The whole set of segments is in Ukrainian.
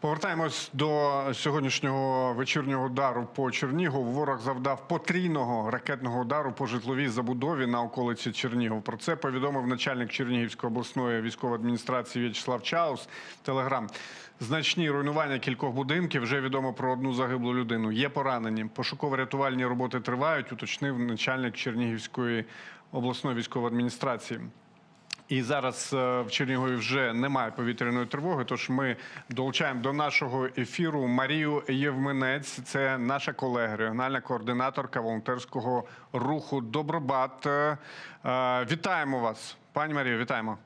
Повертаємось до сьогоднішнього вечірнього удару по Чернігову. Ворог завдав потрійного ракетного удару по житловій забудові на околиці Чернігов. Про це повідомив начальник Чернігівської обласної військової адміністрації В'ячеслав Чаус. Телеграм. Значні руйнування кількох будинків. Вже відомо про одну загиблу людину. Є поранені. Пошуково-рятувальні роботи тривають. Уточнив начальник Чернігівської обласної військової адміністрації. І зараз е, в Чернігові вже немає повітряної тривоги. Тож ми долучаємо до нашого ефіру Марію Євменець. Це наша колега, регіональна координаторка волонтерського руху Добробат. Е, е, Вітаємо вас, пані Марію. Вітаємо.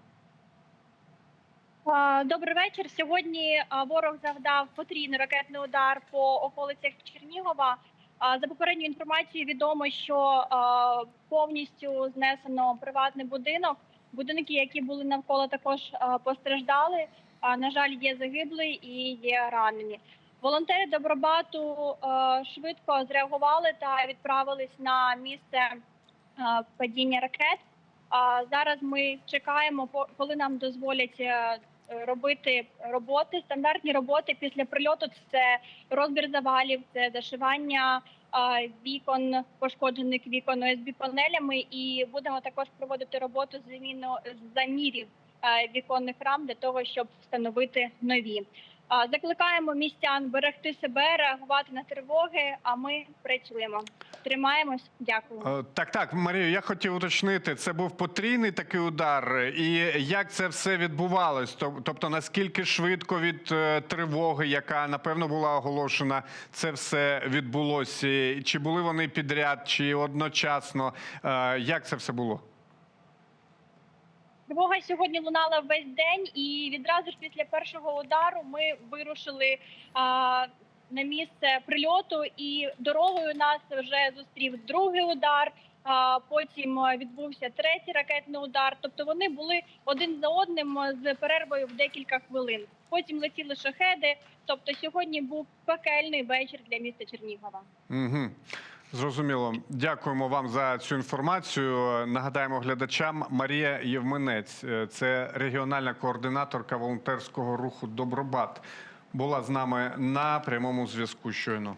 Добрий вечір. Сьогодні ворог завдав потрійний ракетний удар по околицях Чернігова. За попередньою інформацією відомо, що повністю знесено приватний будинок. Будинки, які були навколо, також постраждали. На жаль, є загиблі і є ранені. Волонтери Добробату швидко зреагували та відправились на місце падіння ракет. Зараз ми чекаємо, коли нам дозволять е, робити роботи. Стандартні роботи після прильоту це розбір завалів, це зашивання вікон, пошкоджених вікон ОСБ панелями. І будемо також проводити роботу з заміну замірів віконних рам для того, щоб встановити нові. Закликаємо містян берегти себе, реагувати на тривоги. А ми працюємо. Тримаємось. Дякую. Е, Так, так, Марію, я хотів уточнити, це був потрійний такий удар, і як це все відбувалось? Тобто, наскільки швидко від е, тривоги, яка напевно була оголошена, це все відбулося? Чи були вони підряд, чи одночасно? Е, Як це все було? Тривога сьогодні лунала весь день, і відразу ж після першого удару ми вирушили а, на місце прильоту. І дорогою нас вже зустрів другий удар. Потім відбувся третій ракетний удар. Тобто вони були один за одним з перервою в декілька хвилин. Потім летіли шахеди. Тобто, сьогодні був пекельний вечір для міста Чернігова. Угу. Зрозуміло. Дякуємо вам за цю інформацію. Нагадаємо глядачам Марія Євменець, е, це регіональна координаторка волонтерського руху Добробат. Була з нами на прямому зв'язку щойно.